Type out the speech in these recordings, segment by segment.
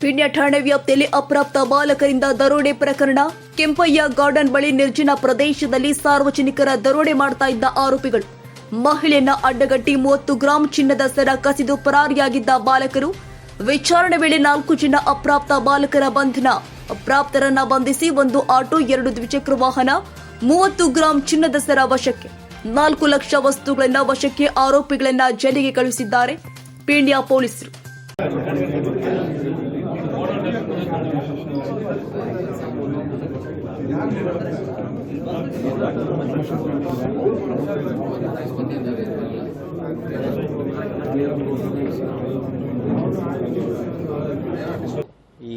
ಪಿಣ್ಯ ಠಾಣೆ ವ್ಯಾಪ್ತಿಯಲ್ಲಿ ಅಪ್ರಾಪ್ತ ಬಾಲಕರಿಂದ ದರೋಡೆ ಪ್ರಕರಣ. ಕೆಂಪಯ್ಯ ಗಾರ್ಡನ್ ಬಳಿ ನಿರ್ಜನ ಪ್ರದೇಶದಲ್ಲಿ ಸಾರ್ವಜನಿಕರ ದರೋಡೆ ಮಾಡ್ತಾ ಇದ್ದ ಆರೋಪಿಗಳು. ಮಹಿಳೆಯನ್ನ ಅಡ್ಡಗಟ್ಟಿ ಮೂವತ್ತು ಗ್ರಾಂ ಚಿನ್ನದ ಸರ ಕಸಿದು ಪರಾರಿಯಾಗಿದ್ದ ಬಾಲಕರು. ವಿಚಾರಣೆ ವೇಳೆ ನಾಲ್ಕು ಜನ ಅಪ್ರಾಪ್ತ ಬಾಲಕರ ಬಂಧನ. ಅಪ್ರಾಪ್ತರನ್ನ ಬಂಧಿಸಿ ಒಂದು ಆಟೋ, ಎರಡು ದ್ವಿಚಕ್ರ ವಾಹನ, ಮೂವತ್ತು ಗ್ರಾಂ ಚಿನ್ನದ ಸರ ವಶಕ್ಕೆ. ನಾಲ್ಕು ಲಕ್ಷ ವಸ್ತುಗಳನ್ನ ವಶಕ್ಕೆ ಆರೋಪಿಗಳನ್ನ ಜೈಲಿಗೆ ಕಳುಹಿಸಿದ್ದಾರೆ. ಪೀಣ್ಯ ಪೊಲೀಸರು. ಈ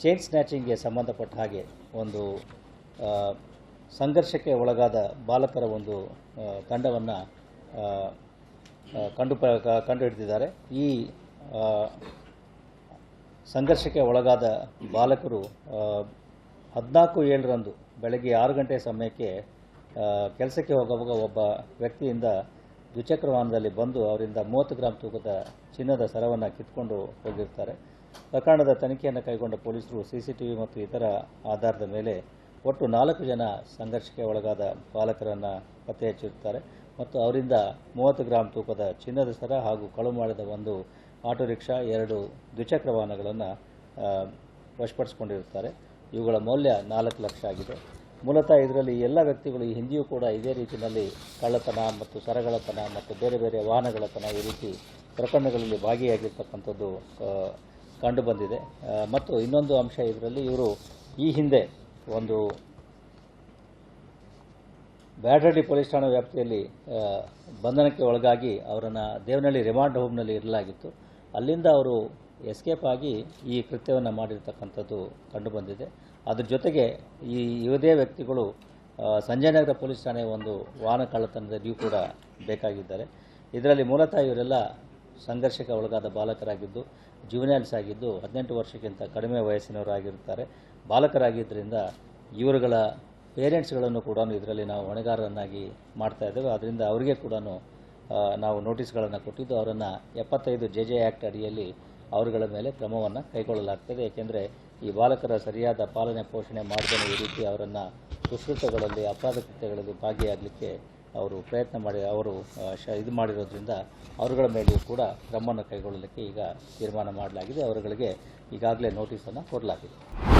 ಚೈನ್ ಸ್ನ್ಯಾಚಿಂಗ್ಗೆ ಸಂಬಂಧಪಟ್ಟ ಹಾಗೆ ಒಂದು ಸಂಘರ್ಷಕ್ಕೆ ಒಳಗಾದ ಬಾಲಕರ ಒಂದು ತಂಡವನ್ನು ಕಂಡು ಕಂಡುಹಿಡಿದಿದ್ದಾರೆ. ಈ ಸಂಘರ್ಷಕ್ಕೆ ಒಳಗಾದ ಬಾಲಕರು ಹದಿನಾಲ್ಕು ಏಳರಂದು ಬೆಳಗ್ಗೆ ಆರು ಗಂಟೆ ಸಮಯಕ್ಕೆ ಕೆಲಸಕ್ಕೆ ಹೋಗುವಾಗ ಒಬ್ಬ ವ್ಯಕ್ತಿಯಿಂದ ದ್ವಿಚಕ್ರ ವಾಹನದಲ್ಲಿ ಬಂದು ಅವರಿಂದ ಮೂವತ್ತು ಗ್ರಾಮ್ ತೂಕದ ಚಿನ್ನದ ಸರವನ್ನು ಕಿತ್ಕೊಂಡು ಹೋಗಿರ್ತಾರೆ. ಪ್ರಕರಣದ ತನಿಖೆಯನ್ನು ಕೈಗೊಂಡ ಪೊಲೀಸರು ಸಿಸಿಟಿವಿ ಮತ್ತು ಇತರ ಆಧಾರದ ಮೇಲೆ ಒಟ್ಟು ನಾಲ್ಕು ಜನ ಸಂಘರ್ಷಕ್ಕೆ ಒಳಗಾದ ಬಾಲಕರನ್ನು ಪತ್ತೆ ಹಚ್ಚಿರುತ್ತಾರೆ ಮತ್ತು ಅವರಿಂದ ಮೂವತ್ತು ಗ್ರಾಮ್ ತೂಕದ ಚಿನ್ನದ ಸರ ಹಾಗೂ ಕಳು ಮಾಡಿದ ಒಂದು ಆಟೋ ರಿಕ್ಷಾ ಎರಡು ದ್ವಿಚಕ್ರ ವಾಹನಗಳನ್ನು ವಶಪಡಿಸಿಕೊಂಡಿರುತ್ತಾರೆ. ಇವುಗಳ ಮೌಲ್ಯ ನಾಲ್ಕು ಲಕ್ಷ ಆಗಿದೆ. ಮೂಲತಃ ಇದರಲ್ಲಿ ಎಲ್ಲ ವ್ಯಕ್ತಿಗಳು, ಈ ಹಿಂದೆಯೂ ಕೂಡ ಇದೇ ರೀತಿಯಲ್ಲಿ ಕಳ್ಳತನ ಮತ್ತು ಸರಗಳತನ ಮತ್ತು ಬೇರೆ ಬೇರೆ ವಾಹನಗಳತನ ಈ ರೀತಿ ಪ್ರಕರಣಗಳಲ್ಲಿ ಭಾಗಿಯಾಗಿರ್ತಕ್ಕಂಥದ್ದು ಕಂಡುಬಂದಿದೆ. ಮತ್ತು ಇನ್ನೊಂದು ಅಂಶ ಇದರಲ್ಲಿ ಇವರು ಈ ಹಿಂದೆ ಒಂದು ಬ್ಯಾಡಹಳ್ಳಿ ಪೊಲೀಸ್ ಠಾಣಾ ವ್ಯಾಪ್ತಿಯಲ್ಲಿ ಬಂಧನಕ್ಕೆ ಒಳಗಾಗಿ ಅವರನ್ನು ದೇವನಹಳ್ಳಿ ರಿಮಾಂಡ್ ಹೋಮ್ನಲ್ಲಿ ಇರಲಾಗಿತ್ತು ಅಲ್ಲಿಂದ ಅವರು ಎಸ್ಕೇಪ್ ಆಗಿ ಈ ಕೃತ್ಯವನ್ನು ಮಾಡಿರ್ತಕ್ಕಂಥದ್ದು ಕಂಡುಬಂದಿದೆ. ಅದ್ರ ಜೊತೆಗೆ ಈ ಯುವದೇ ವ್ಯಕ್ತಿಗಳು ಸಂಜಯನಗರ ಪೊಲೀಸ್ ಠಾಣೆ ಒಂದು ವಾಹನ ಕಳ್ಳತನದಲ್ಲಿಯೂ ಕೂಡ ಬೇಕಾಗಿದ್ದಾರೆ. ಇದರಲ್ಲಿ ಮೂಲತಃ ಇವರೆಲ್ಲ ಸಂಘರ್ಷಕ್ಕೆ ಒಳಗಾದ ಬಾಲಕರಾಗಿದ್ದು ಜುವೆನೈಲ್ಸ್ ಆಗಿದ್ದು, ಹದಿನೆಂಟು ವರ್ಷಕ್ಕಿಂತ ಕಡಿಮೆ ವಯಸ್ಸಿನವರಾಗಿರುತ್ತಾರೆ ಬಾಲಕರಾಗಿದ್ದರಿಂದ ಇವರುಗಳ ಪೇರೆಂಟ್ಸ್ಗಳನ್ನು ಕೂಡ ಇದರಲ್ಲಿ ನಾವು ಹೊಣೆಗಾರರನ್ನಾಗಿ ಮಾಡ್ತಾ ಇದ್ದೇವೆ. ಅದರಿಂದ ಅವರಿಗೆ ಕೂಡ ನಾವು ನೋಟಿಸ್ಗಳನ್ನು ಕೊಟ್ಟಿದ್ದು ಅವರನ್ನು ಎಪ್ಪತ್ತೈದು ಜೆ ಜೆ ಆ್ಯಕ್ಟ್ ಅಡಿಯಲ್ಲಿ ಅವರುಗಳ ಮೇಲೆ ಕ್ರಮವನ್ನು ಕೈಗೊಳ್ಳಲಾಗ್ತದೆ. ಏಕೆಂದರೆ ಈ ಬಾಲಕರ ಸರಿಯಾದ ಪಾಲನೆ, ಪೋಷಣೆ ಮಾಡದೇ ಈ ರೀತಿ ಅವರನ್ನು ದುಷ್ಕೃತ್ಯಗಳಲ್ಲಿ ಅಪರಾಧ ಕೃತ್ಯಗಳಲ್ಲಿ ಭಾಗಿಯಾಗಲಿಕ್ಕೆ ಅವರು ಪ್ರಯತ್ನ ಮಾಡಿ, ಅವರು ಶ, ಇದು ಮಾಡಿರೋದ್ರಿಂದ ಅವರುಗಳ ಮೇಲೆಯೂ ಕೂಡ ಕ್ರಮವನ್ನು ಕೈಗೊಳ್ಳಲಿಕ್ಕೆ ಈಗ ತೀರ್ಮಾನ ಮಾಡಲಾಗಿದೆ. ಅವರುಗಳಿಗೆ ಈಗಾಗಲೇ ನೋಟಿಸನ್ನು ಕೊಡಲಾಗಿದೆ.